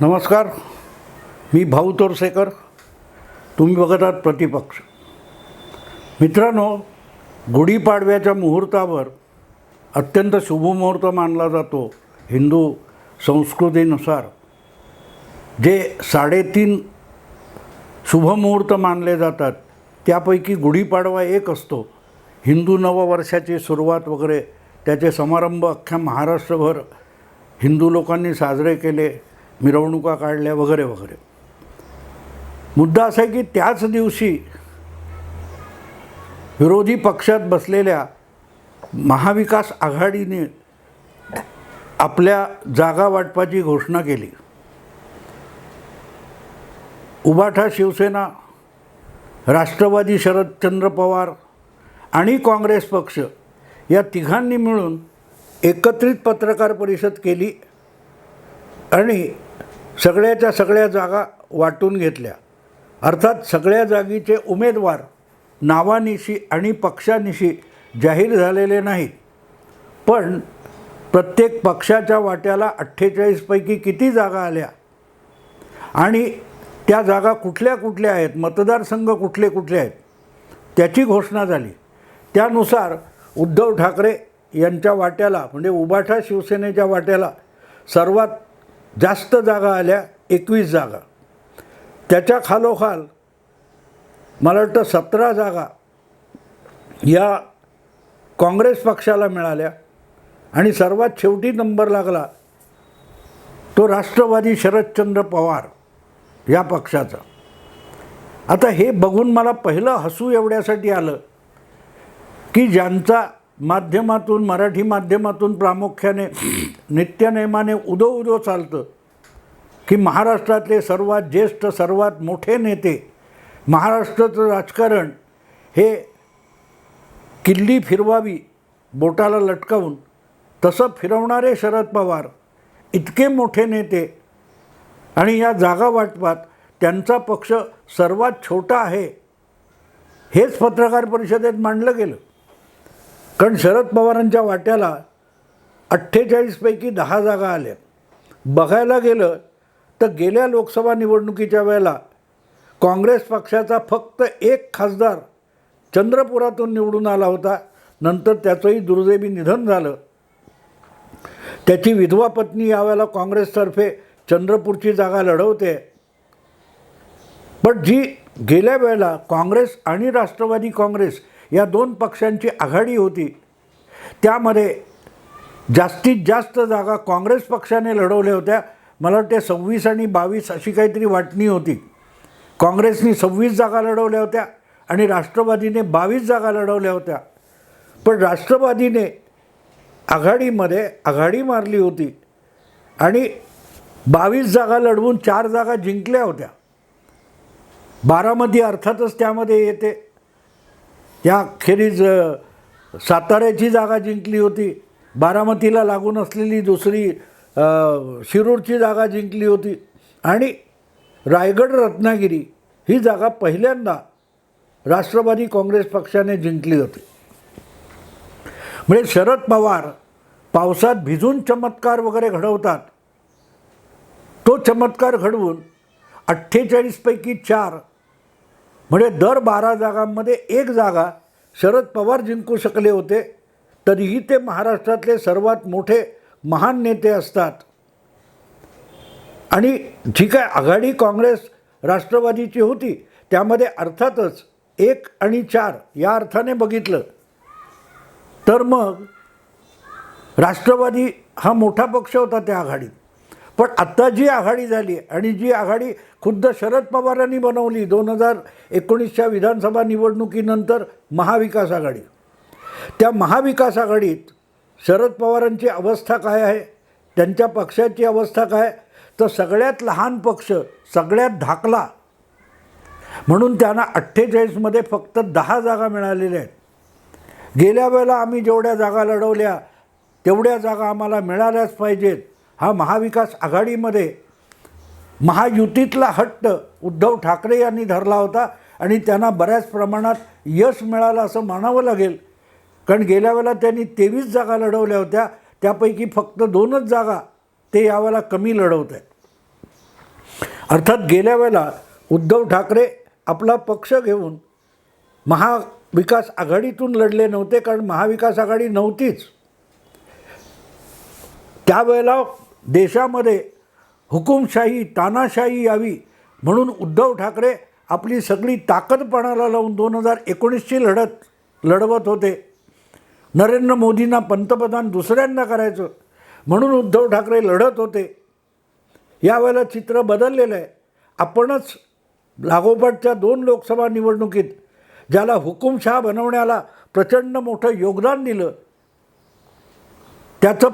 नमस्कार. मी भाऊ तोरसेकर. तुम्ही बघत आहात प्रतिपक्ष. मित्रांनो गुढीपाडव्याच्या मुहूर्तावर अत्यंत शुभमुहूर्त मानला जातो हिंदू संस्कृतीनुसार. जे साडेतीन शुभमुहूर्त मानले जातात त्यापैकी गुढीपाडवा एक असतो. हिंदू नववर्षाची सुरुवात वगैरे त्याचे समारंभ अख्ख्या महाराष्ट्रभर हिंदू लोकांनी साजरे केले. मिरवणुका काढल्या वगैरे वगैरे. मुद्दा असा आहे की त्याच दिवशी विरोधी पक्षात बसलेल्या महाविकास आघाडीने आपल्या जागा वाटपाची घोषणा केली. उबाठा शिवसेना राष्ट्रवादी शरदचंद्र पवार आणि काँग्रेस पक्ष या तिघांनी मिळून एकत्रित पत्रकार परिषद केली आणि सगळ्याच्या सगळ्या जागा वाटून घेतल्या. अर्थात सगळ्या जागीचे उमेदवार नावानिशी आणि पक्षानिशी जाहीर झालेले नाहीत. पण प्रत्येक पक्षाच्या वाट्याला अठ्ठेचाळीसपैकी किती जागा आल्या? आणि त्या जागा कुठल्या कुठल्या आहेत? मतदारसंघ कुठले कुठले आहेत? त्याची घोषणा झाली. त्यानुसार उद्धव ठाकरे यांच्या वाट्याला म्हणजे उबाठा शिवसेनेच्या वाट्याला सर्वात जास्त जागा आल्या एकवीस जागा. त्याच्या खालोखाल मला वाटतं सतरा जागा या काँग्रेस पक्षाला मिळाल्या आणि सर्वात शेवटी नंबर लागला तो राष्ट्रवादी शरदचंद्र पवार या पक्षाचा. आता हे बघून मला पहिलं हसू एवढ्यासाठी आलं की ज्यांचा माध्यमातून मराठी माध्यमातून प्रामुख्याने नित्यनेमाने उदो उदो चालतं. की महाराष्ट्रातले सर्वात ज्येष्ठ सर्वात मोठे नेते महाराष्ट्राचं राजकारण हे किल्ली फिरवावी बोटाला लटकावून तसं फिरवणारे शरद पवार इतके मोठे नेते आणि या जागा वाटपात त्यांचा पक्ष सर्वात छोटा आहे हेच पत्रकार परिषदेत मांडलं गेलं. कारण शरद पवारांच्या वाट्याला अठ्ठेचाळीसपैकी दहा जागा आल्या. बघायला गेलं तर गेल्या लोकसभा निवडणुकीच्या वेळेला काँग्रेस पक्षाचा फक्त एक खासदार चंद्रपुरातून निवडून आला होता. नंतर त्याचंही दुर्दैवी निधन झालं. त्याची विधवा पत्नी यावेळेला काँग्रेसतर्फे चंद्रपूरची जागा लढवते. पण जी गेल्या वेळेला काँग्रेस आणि राष्ट्रवादी काँग्रेस या दोन पक्षांची आघाडी होती. त्यामध्ये जास्तीत जास्त जागा काँग्रेस पक्षाने लढवल्या होत्या. मला वाटते सव्वीस आणि बावीस अशी काहीतरी वाटणी होती. काँग्रेसनी सव्वीस जागा लढवल्या होत्या आणि राष्ट्रवादीने बावीस जागा लढवल्या होत्या. पण राष्ट्रवादीने आघाडीमध्ये आघाडी मारली होती आणि बावीस जागा लढवून चार जागा जिंकल्या होत्या. बारामती अर्थातच त्यामध्ये येते. या अखेरीज साताऱ्याची जागा जिंकली होती. बारामतीला लागून असलेली दुसरी शिरूरची जागा जिंकली होती. आणि रायगड रत्नागिरी ही जागा पहिल्यांदा राष्ट्रवादी काँग्रेस पक्षाने जिंकली होती. म्हणजे शरद पवार पावसात भिजून चमत्कार वगैरे घडवतात. तो चमत्कार घडवून अठ्ठेचाळीसपैकी चार म्हणजे दर बारा जागांमध्ये एक जागा शरद पवार जिंकू शकले होते तरीही ते महाराष्ट्रातले सर्वात मोठे महान नेते असतात. आणि जी काय आघाडी काँग्रेस राष्ट्रवादीची होती त्यामध्ये अर्थातच एक आणि चार या अर्थाने बघितलं. तर मग राष्ट्रवादी हा मोठा पक्ष होता त्या आघाडीत. पण आत्ता जी आघाडी झाली आणि जी आघाडी खुद्द शरद पवारांनी बनवली दोन हजार एकोणीसच्या विधानसभा निवडणुकीनंतर महाविकास आघाडी. त्या महाविकास आघाडीत शरद पवारांची अवस्था काय आहे? त्यांच्या पक्षाची अवस्था काय? तर सगळ्यात लहान पक्ष सगळ्यात धाकला म्हणून त्यांना अठ्ठेचाळीसमध्ये फक्त दहा जागा मिळालेल्या आहेत. गेल्या वेळेला आम्ही जेवढ्या जागा लढवल्या तेवढ्या जागा आम्हाला मिळाल्याच पाहिजेत. हा महाविकास आघाडीमध्ये महायुतीतला हट्ट उद्धव ठाकरे यांनी धरला होता आणि त्यांना बऱ्याच प्रमाणात यश मिळालं असं मानावं लागेल. कारण गेल्या वेळेला त्यांनी तेवीस जागा लढवल्या होत्या. त्यापैकी फक्त दोनच जागा ते यावेळेला कमी लढवत आहेत. अर्थात गेल्या वेळेला उद्धव ठाकरे आपला पक्ष घेऊन महाविकास आघाडीतून लढले नव्हते. कारण महाविकास आघाडी नव्हतीच. त्यावेळेला देशामध्ये हुकुमशाही तानाशाही यावी म्हणून उद्धव ठाकरे आपली सगळी ताकदपणाला लावून दोन हजार एकोणीसची लढत लढवत होते. नरेंद्र मोदींना पंतप्रधान दुसऱ्यांदा करायचं म्हणून उद्धव ठाकरे लढत होते. यावेळेला चित्र बदललेलं आहे. आपणच लागोपाठच्या दोन लोकसभा निवडणुकीत ज्याला हुकुमशहा बनवण्याला प्रचंड मोठं योगदान दिलं त्याचं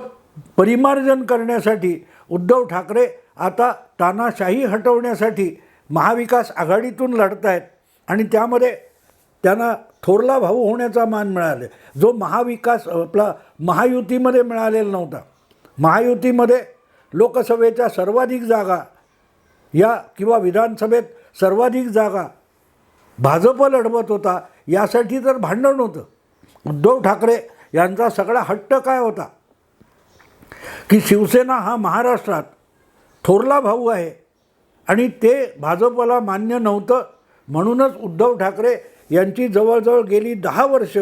परिमार्जन करण्यासाठी उद्धव ठाकरे आता तानाशाही हटवण्यासाठी महाविकास आघाडीतून लढत आहेत आणि त्यामध्ये त्यांना थोरला भाऊ होण्याचा मान मिळाले. जो महाविकास आपला महायुतीमध्ये मिळालेला नव्हता. महायुतीमध्ये लोकसभेच्या सर्वाधिक जागा या किंवा विधानसभेत सर्वाधिक जागा भाजप लढवत होता यासाठी तर भांडण होतं. उद्धव ठाकरे यांचा सगळा हट्ट काय होता? की शिवसेना हा महाराष्ट्रात थोरला भाऊ आहे आणि ते भाजपला मान्य नव्हतं. म्हणूनच उद्धव ठाकरे यांची जवळजवळ गेली दहा वर्ष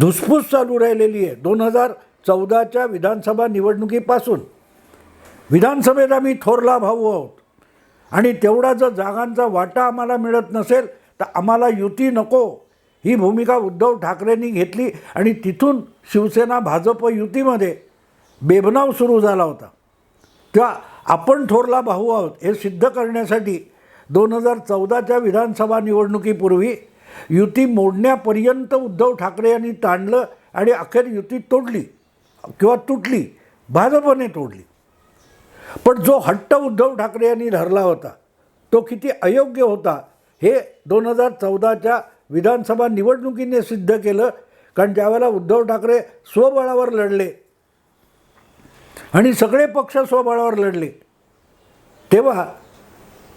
धुसफूस चालू राहिलेली आहे. दोन हजार चौदाच्या विधानसभा निवडणुकीपासून. विधानसभेत आम्ही थोरला भाऊ आहोत. आणि तेवढा जर जागांचा वाटा आम्हाला मिळत नसेल तर आम्हाला युती नको. ही भूमिका उद्धव ठाकरेंनी घेतली आणि तिथून शिवसेना भाजप युतीमध्ये बेबनाव सुरू झाला होता. किंवा आपण थोरला भाऊ आहोत हे सिद्ध करण्यासाठी दोन हजार चौदाच्या विधानसभा निवडणुकीपूर्वी युती मोडण्यापर्यंत उद्धव ठाकरे यांनी ताणलं आणि अखेर युती तोडली किंवा तुटली भाजपने तोडली. पण जो हट्ट उद्धव ठाकरे यांनी धरला होता तो किती अयोग्य होता हे दोन हजार चौदाच्या विधानसभा निवडणुकीने सिद्ध केलं. कारण ज्यावेळेला उद्धव ठाकरे स्वबळावर लढले आणि सगळे पक्ष स्वबळावर लढले. तेव्हा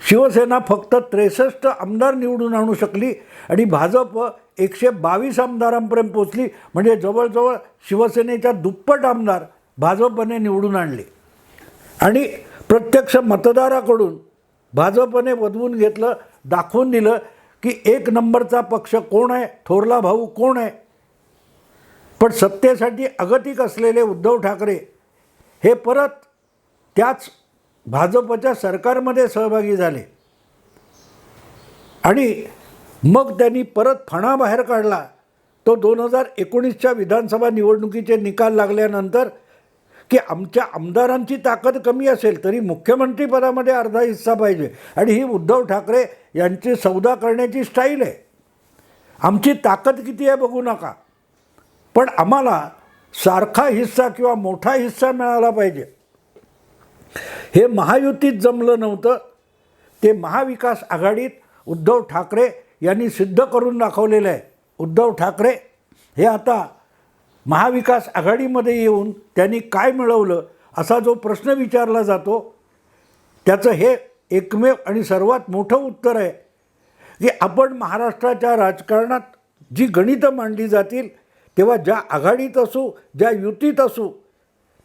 शिवसेना फक्त त्रेसष्ट आमदार निवडून आणू शकली आणि भाजप एकशे बावीस आमदारांपर्यंत पोचली म्हणजे जवळजवळ शिवसेनेच्या दुप्पट आमदार भाजपने निवडून आणले. आणि प्रत्यक्ष मतदाराकडून भाजपने वधवून घेतलं दाखवून दिलं की एक नंबरचा पक्ष कोण आहे थोरला भाऊ कोण आहे. पण सत्तेसाठी अगतिक असलेले उद्धव ठाकरे हे परत त्याच भाजपच्या सरकारमध्ये सहभागी झाले. आणि मग त्यांनी परत फणा बाहेर काढला. तो दोन हजार एकोणीसच्या विधानसभा निवडणुकीचे निकाल लागल्यानंतर की आमच्या आमदारांची ताकद कमी असेल तरी मुख्यमंत्रीपदामध्ये अर्धा हिस्सा पाहिजे. आणि ही उद्धव ठाकरे यांची सौदा करण्याची स्टाईल आहे. आमची ताकद किती आहे बघू नका. पण आम्हाला सारखा हिस्सा किंवा मोठा हिस्सा मिळाला पाहिजे. हे महायुतीत जमलं नव्हतं. ते महाविकास आघाडीत उद्धव ठाकरे यांनी सिद्ध करून दाखवलेलं आहे. उद्धव ठाकरे हे आता महाविकास आघाडीमध्ये येऊन त्यांनी काय मिळवलं असा जो प्रश्न विचारला जातो त्याचं हे एकमेव आणि सर्वात मोठं उत्तर आहे की आपण महाराष्ट्राच्या राजकारणात जी गणितं मांडली जातील तेव्हा ज्या आघाडीत असू ज्या युतीत असू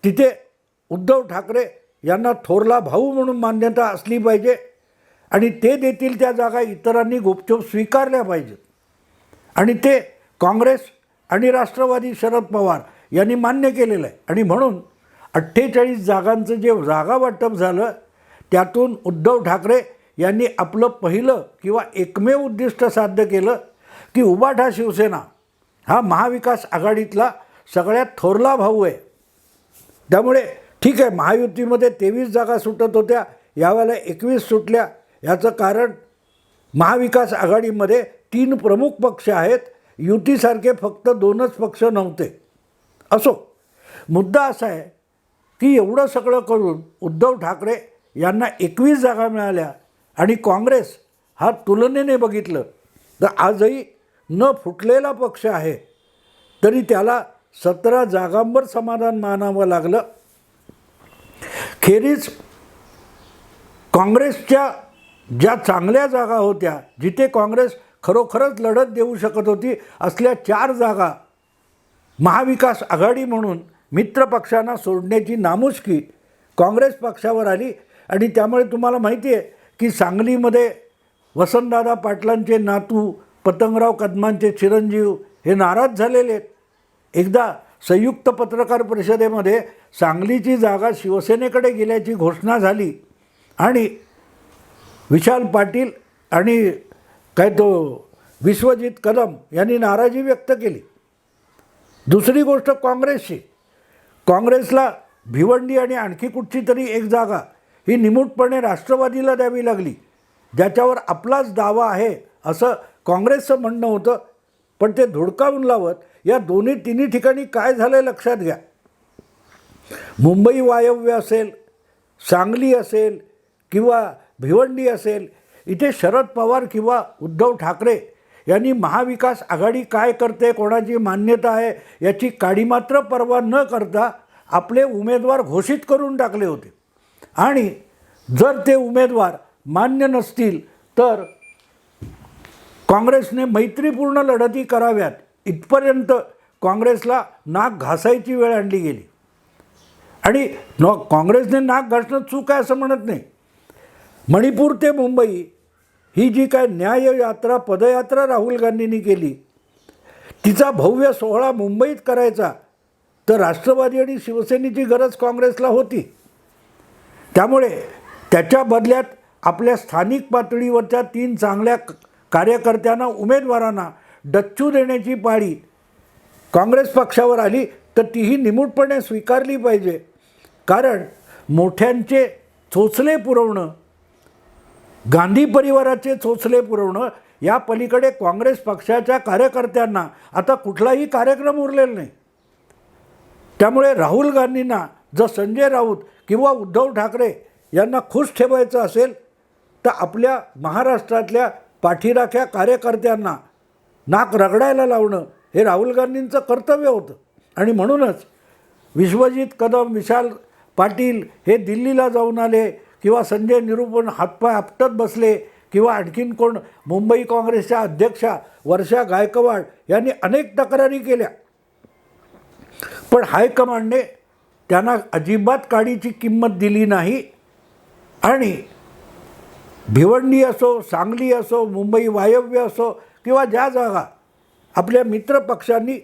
तिथे उद्धव ठाकरे यांना थोरला भाऊ म्हणून मान्यता असली पाहिजे आणि ते देतील त्या जागा इतरांनी गुपचूप स्वीकारल्या पाहिजेत. आणि ते काँग्रेस आणि राष्ट्रवादी शरद पवार यांनी मान्य केलेलं आहे. आणि म्हणून अठ्ठेचाळीस जागांचं जे जागा वाटप झालं त्यातून उद्धव ठाकरे यांनी आपलं पहिलं किंवा एकमेव उद्दिष्ट साध्य केलं की उबाठा शिवसेना हा महाविकास आघाडीतला सगळ्यात थोरला भाऊ आहे. त्यामुळे ठीक आहे महायुतीमध्ये तेवीस जागा सुटत होत्या यावेळेला एकवीस सुटल्या. याचं कारण महाविकास आघाडीमध्ये तीन प्रमुख पक्ष आहेत. युतीसारखे फक्त दोनच पक्ष नव्हते. असो मुद्दा असा आहे की एवढं सगळं करून उद्धव ठाकरे यांना एकवीस जागा मिळाल्या आणि काँग्रेस हा तुलनेने बघितलं तर आजही न फुटलेला पक्ष आहे तरी त्याला सतरा जागांवर समाधान मानावं लागलं. खेरीज काँग्रेसच्या ज्या चांगल्या जागा होत्या जिथे काँग्रेस खरोखरच लढत देऊ शकत होती असल्या चार जागा महाविकास आघाडी म्हणून मित्र पक्षांना सोडण्याची नामुष्की काँग्रेस पक्षावर आली. आणि त्यामुळे तुम्हाला माहिती आहे की सांगलीमध्ये वसंतदादा पाटलांचे नातू पतंगराव कदमांचे चिरंजीव हे नाराज झालेले आहेत. एकदा संयुक्त पत्रकार परिषदेमध्ये सांगलीची जागा शिवसेनेकडे गेल्याची घोषणा झाली आणि विशाल पाटील आणि काय तो विश्वजित कदम यांनी नाराजी व्यक्त केली. दुसरी गोष्ट काँग्रेसची. काँग्रेसला भिवंडी आणि आणखी कुठची तरी एक जागा ही निमूटपणे राष्ट्रवादीला द्यावी लागली. ज्याच्यावर आपलाच दावा आहे असं काँग्रेसचं म्हणणं होतं पण ते धुडकावून लावत या दोन्ही तिन्ही ठिकाणी काय झालं आहे लक्षात घ्या. मुंबई वायव्य असेल सांगली असेल किंवा भिवंडी असेल इथे शरद पवार किंवा उद्धव ठाकरे यांनी महाविकास आघाडी काय करते कोणाची मान्यता आहे याची काडी मात्र पर्वा न करता आपले उमेदवार घोषित करून टाकले होते. आणि जर ते उमेदवार मान्य नसतील तर काँग्रेसने मैत्रीपूर्ण लढती कराव्यात. इथपर्यंत काँग्रेसला नाक घासायची वेळ आणली गेली. आणि न काँग्रेसने नाक घासणं चूक आहे असं म्हणत नाही. मणिपूर ते मुंबई ही जी काय न्याय यात्रा पदयात्रा राहुल गांधींनी केली तिचा भव्य सोहळा मुंबईत करायचा तर राष्ट्रवादी आणि शिवसेनेची गरज काँग्रेसला होती. त्यामुळे त्याच्या बदल्यात आपल्या स्थानिक पातळीवरच्या तीन चांगल्या कार्यकर्त्यांना उमेदवारांना डच्चू देण्याची पाळी काँग्रेस पक्षावर आली तर तीही निमूटपणे स्वीकारली पाहिजे. कारण मोठ्यांचे चोचले पुरवणं गांधी परिवाराचे चोचले पुरवणं या पलीकडे काँग्रेस पक्षाच्या कार्यकर्त्यांना आता कुठलाही कार्यक्रम उरलेला नाही. त्यामुळे राहुल गांधींना जर संजय राऊत किंवा उद्धव ठाकरे यांना खुश ठेवायचं असेल तर आपल्या महाराष्ट्रातल्या पाठीराख्या कार्यकर्त्यांना नाक रगडायला लावणं हे राहुल गांधींचं कर्तव्य होतं. आणि म्हणूनच विश्वजित कदम विशाल पाटील हे दिल्लीला जाऊन आले किंवा संजय निरूपण हातपाय आपटत बसले किंवा आणखीन कोण मुंबई काँग्रेसच्या अध्यक्षा वर्षा गायकवाड यांनी अनेक तक्रारी केल्या. पण हायकमांडने त्यांना अजिबात काडीची किंमत दिली नाही आणि भिवंडी असो सांगली असो मुंबई वायव्य असो किंवा ज्या जागा आपल्या मित्र पक्षांनी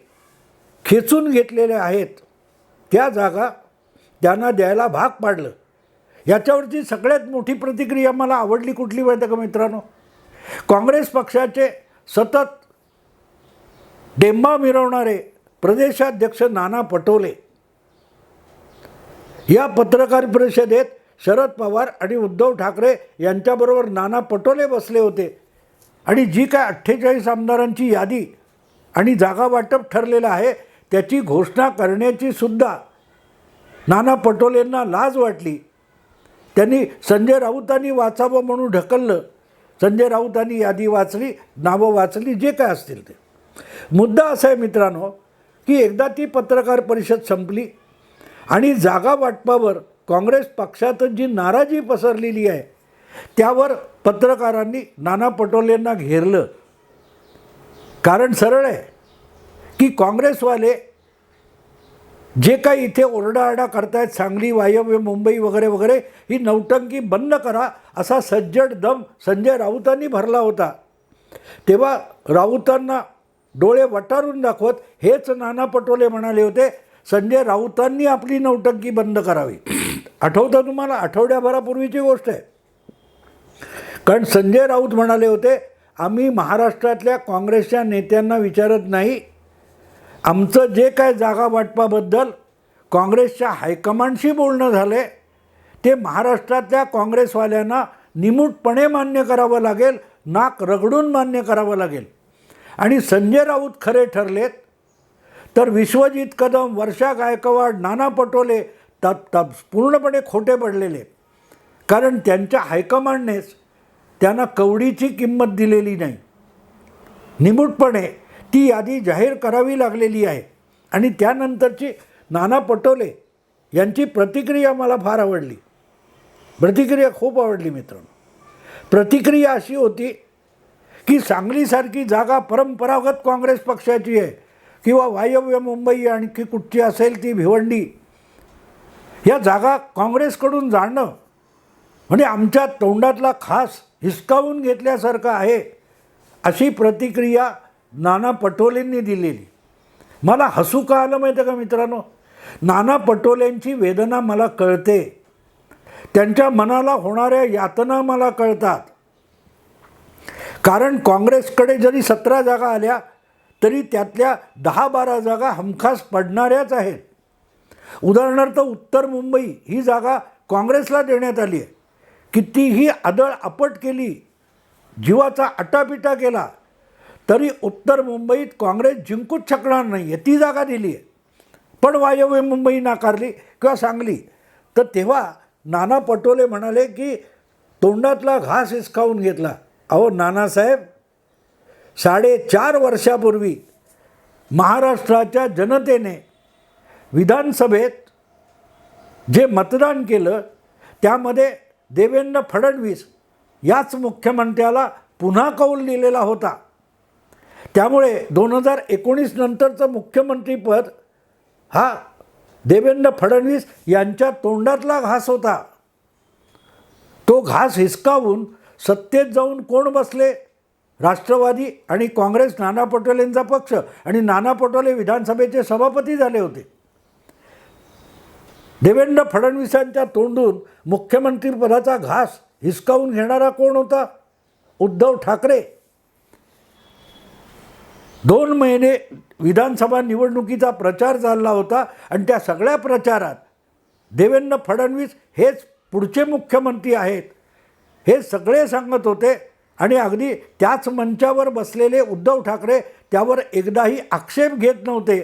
खेचून घेतलेल्या आहेत त्या जागा त्यांना द्यायला भाग पाडलं. याच्यावरची सगळ्यात मोठी प्रतिक्रिया मला आवडली कुठली माहिती का मित्रांनो? काँग्रेस पक्षाचे सतत डेंबा मिरवणारे प्रदेशाध्यक्ष नाना पटोले या पत्रकार परिषदेत शरद पवार आणि उद्धव ठाकरे यांच्याबरोबर नाना पटोले बसले होते. आणि जी काय अठ्ठेचाळीस आमदारांची यादी आणि जागा वाटप ठरलेलं आहे त्याची घोषणा करण्याची सुद्धा नाना पटोलेंना लाज वाटली. त्यांनी संजय राऊतांनी वाचावं म्हणून ढकललं. संजय राऊतांनी यादी वाचली नावं वाचली जे काय असतील ते. मुद्दा असा आहे मित्रांनो की एकदा ती पत्रकार परिषद संपली आणि जागा वाटपावर काँग्रेस पक्षातच जी नाराजी पसरलेली आहे त्यावर पत्रकारांनी नाना पटोलेंना घेरलं. कारण सरळ आहे की काँग्रेसवाले जे काही इथे ओरडाआरडा करतायत सांगली वायव्य मुंबई वगैरे वगैरे ही नौटंकी बंद करा असा सज्जड दम संजय राऊतांनी भरला होता. तेव्हा राऊतांना डोळे वटारून दाखवत हेच नाना पटोले म्हणाले होते संजय राऊतांनी आपली नौटंकी बंद करावी. आठवतं तुम्हाला? आठवड्याभरापूर्वीची गोष्ट आहे. कारण संजय राऊत म्हणाले होते आम्ही महाराष्ट्रातल्या काँग्रेसच्या नेत्यांना विचारत नाही. आमचं जे काय जागा वाटपाबद्दल काँग्रेसच्या हायकमांडशी बोलणं झालं ते महाराष्ट्रातल्या काँग्रेसवाल्यांना निमूटपणे मान्य करावं लागेल नाक रगडून मान्य करावं लागेल. आणि संजय राऊत खरे ठरलेत. तर विश्वजित कदम वर्षा गायकवाड नाना पटोले त त पूर्णपणे खोटे पडलेले. कारण त्यांच्या हायकमांडनेच त्यांना कवडीची किंमत दिलेली नाही. निमूटपणे ती यादी जाहीर करावी लागलेली आहे. आणि त्यानंतरची नाना पटोले यांची प्रतिक्रिया मला फार आवडली. प्रतिक्रिया खूप आवडली मित्रांनो. प्रतिक्रिया अशी होती की सांगलीसारखी जागा परंपरागत काँग्रेस पक्षाची आहे. किंवा वायव्य मुंबई आणखी कुठची असेल ती भिवंडी या जागा काँग्रेसकडून जाणं म्हणजे आमच्या तोंडातला खास हिसकावून घेतल्यासारखं आहे अशी प्रतिक्रिया नाना पटोलेंनी दिलेली. मला हसू का आलं माहिती आहे का मित्रांनो? नाना पटोलेंची वेदना मला कळते. त्यांच्या मनाला होणाऱ्या यातना मला कळतात. कारण काँग्रेसकडे जरी सतरा जागा आल्या तरी त्यातल्या दहा बारा जागा हमखास पडणाऱ्याच आहेत. उदाहरणार्थ उत्तर मुंबई ही जागा काँग्रेसला देण्यात आली आहे. कितीही आदळ आपट केली जीवाचा आटापिटा केला तरी उत्तर मुंबईत काँग्रेस जिंकूच शकणार नाही आहे ती जागा दिली आहे. पण वायव्य मुंबई नाकारली किंवा सांगली. तर तेव्हा नाना पटोले म्हणाले की तोंडातला घास हिसकावून घेतला. अहो नानासाहेब साडेचार वर्षापूर्वी महाराष्ट्राच्या जनतेने विधानसभेत जे मतदान केलं त्यामध्ये देवेंद्र फडणवीस याच मुख्यमंत्र्याला पुन्हा कौल दिलेला होता. त्यामुळे दोन हजार एकोणीस नंतरचं मुख्यमंत्रीपद हा देवेंद्र फडणवीस यांच्या तोंडातला घास होता. तो घास हिसकावून सत्तेत जाऊन कोण बसले? राष्ट्रवादी आणि काँग्रेस नाना पटोलेंचा पक्ष आणि नाना पटोले विधानसभेचे सभापती झाले होते. देवेंद्र फडणवीसांच्या तोंडून मुख्यमंत्रीपदाचा घास हिसकावून घेणारा कोण होता? उद्धव ठाकरे. दोन महिने विधानसभा निवडणुकीचा प्रचार चालला होता आणि त्या सगळ्या प्रचारात देवेंद्र फडणवीस हेच पुढचे मुख्यमंत्री आहेत. हे सगळे सांगत होते आणि अगदी त्याच मंचावर बसलेले उद्धव ठाकरे त्यावर एकदाही आक्षेप घेत नव्हते.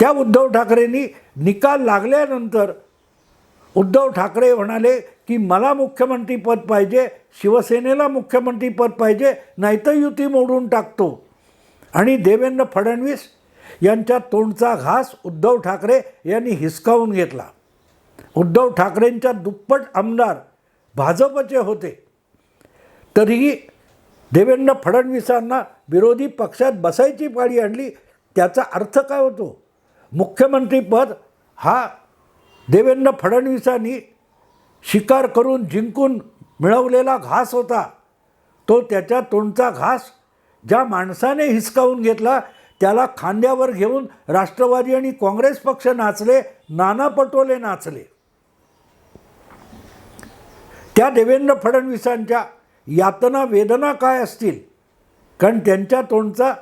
त्या उद्धव ठाकरेंनी निकाल लागल्यानंतर उद्धव ठाकरे म्हणाले की मला मुख्यमंत्रीपद पाहिजे शिवसेनेला मुख्यमंत्रीपद पाहिजे नाहीतर युती मोडून टाकतो. आणि देवेंद्र फडणवीस यांच्या तोंडचा घास उद्धव ठाकरे यांनी हिसकावून घेतला. उद्धव ठाकरेंच्या दुप्पट आमदार भाजपचे होते. तरीही देवेंद्र फडणवीसांना विरोधी पक्षात बसायची पाळी आणली त्याचा अर्थ काय होतो? मुख्यमंत्रीपद हा देवेंद्र फडणवीसांनी शिकार करून जिंकून मिळवलेला घास होता. तो त्याच्या तोंडचा घास ज्या माणसाने हिसकावून घेतला त्याला खांद्यावर घेऊन राष्ट्रवादी आणि काँग्रेस पक्ष नाचले नाना पटोले नाचले. त्या देवेंद्र फडणवीसांच्या यातना वेदना काय असतील? कारण त्यांच्या तोंडचा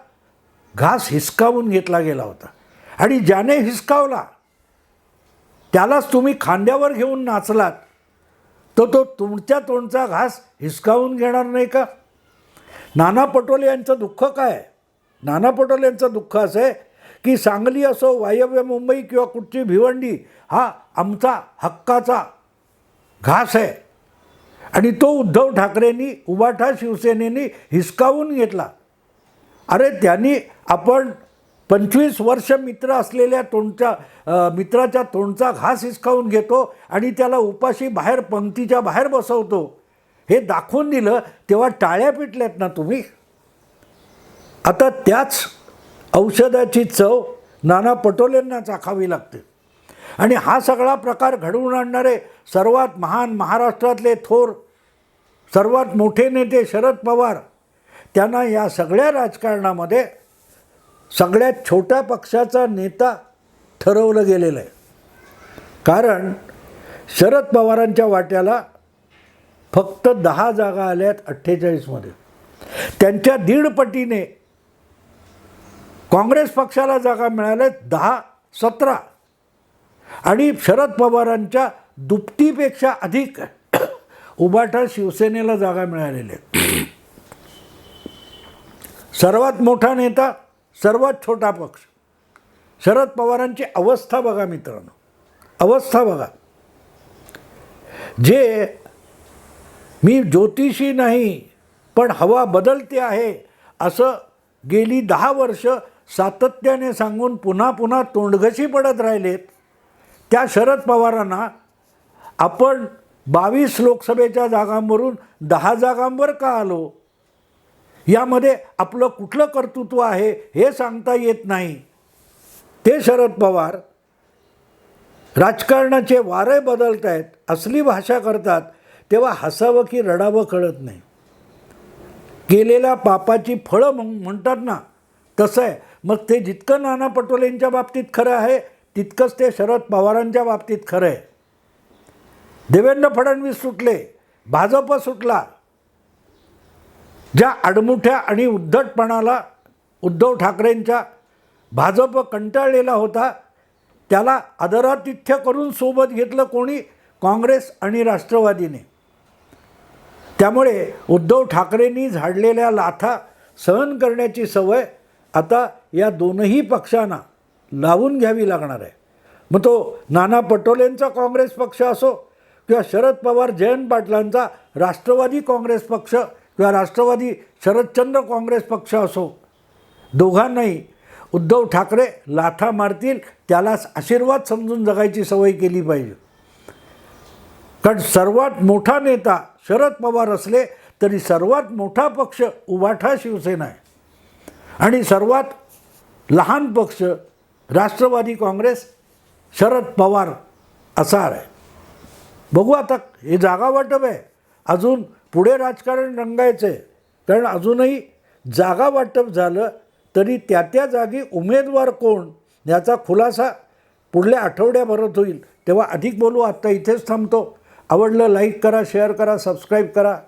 घास हिसकावून घेतला गेला होता. आणि ज्याने हिसकावला त्यालाच तुम्ही खांद्यावर घेऊन नाचलात तर तो तुमच्या तोंडचा घास हिसकावून घेणार नाही का? नाना पटोले यांचं दुःख काय? नाना पटोले यांचं दुःख असं आहे की सांगली असो वायव्य मुंबई किंवा कुठची भिवंडी हा आमचा हक्काचा घास आहे. आणि तो उद्धव ठाकरेंनी उबाठा शिवसेनेनी हिसकावून घेतला. अरे त्यांनी आपण पंचवीस वर्ष मित्र असलेल्या तोंडच्या मित्राच्या तोंडचा घास हिसकावून घेतो आणि त्याला उपाशी बाहेर पंक्तीच्या बाहेर बसवतो. हे दाखवून दिलं तेव्हा टाळ्या पिटल्यात ना तुम्ही? आता त्याच औषधाची चव नाना पटोलेंना चाखावी लागते. आणि हा सगळा प्रकार घडवून आणणारे सर्वात महान महाराष्ट्रातले थोर सर्वात मोठे नेते शरद पवार त्यांना या सगळ्या राजकारणामध्ये सगळ्यात छोट्या पक्षाचा नेता ठरवलं गेलेलं आहे. कारण शरद पवारांच्या वाट्याला फक्त दहा जागा आल्यात अठ्ठेचाळीसमध्ये. त्यांच्या दीडपटीने काँग्रेस पक्षाला जागा मिळाल्यात दहा सतरा. आणि शरद पवारांच्या दुपटीपेक्षा अधिक उबाठा शिवसेनेला जागा मिळालेल्या आहेत. सर्वात मोठा नेता सर्वात छोटा पक्ष. शरद पवारांची अवस्था बघा मित्रांनो. अवस्था बघा. जे मी ज्योतिषी नाही पण हवा बदलते आहे असं गेली दहा वर्ष सातत्याने सांगून पुन्हा पुन्हा तोंडघशी पडत राहिलेत त्या शरद पवारांना आपण बावीस लोकसभेच्या जागांवरून दहा जागांवर का आलो? यामध्ये आपलं कुठलं कर्तृत्व आहे हे सांगता येत नाही. ते शरद पवार राजकारणाचे वारे बदलत आहेत असली भाषा करतात तेव्हा हसावं की रडावं कळत नाही. केलेल्या पापाची फळं मग म्हणतात ना तसं आहे. मग ते जितकं नाना पटोलेंच्या बाबतीत खरं आहे तितकंच ते शरद पवारांच्या बाबतीत खरं आहे. देवेंद्र फडणवीस सुटले भाजप सुटला ज्या आडमुठ्या आणि उद्धटपणाला उद्धव ठाकरेंच्या भाजप कंटाळलेला होता त्याला आदरातिथ्य करून सोबत घेतलं कोणी? काँग्रेस आणि राष्ट्रवादीने. त्यामुळे उद्धव ठाकरेंनी झाडलेल्या लाथा सहन करण्याची सवय आता या दोनही पक्षांना लावून घ्यावी लागणार आहे. मग तो नाना पटोलेंचा काँग्रेस पक्ष असो किंवा शरद पवार जयंत पाटलांचा राष्ट्रवादी काँग्रेस पक्ष किंवा राष्ट्रवादी शरदचंद्र काँग्रेस पक्ष असो दोघांनाही उद्धव ठाकरे लाथा मारतील त्यालाच आशीर्वाद समजून जगायची सवय केली पाहिजे. कारण सर्वात मोठा नेता शरद पवार असले तरी सर्वात मोठा पक्ष उभाठा शिवसेना आहे. आणि सर्वात लहान पक्ष राष्ट्रवादी काँग्रेस शरद पवार असा आहे. बघू आता हे जागा वाटप आहे. अजून पुढे राजकारण रंगायचं आहे कारण अजूनही जागा वाटप झालं तरी त्या त्या जागी उमेदवार कोण याचा खुलासा पुढल्या आठवड्याभरात होईल. तेव्हा अधिक बोलू. आत्ता इथेच थांबतो. आवडलं लाईक करा शेअर करा सबस्क्राईब करा.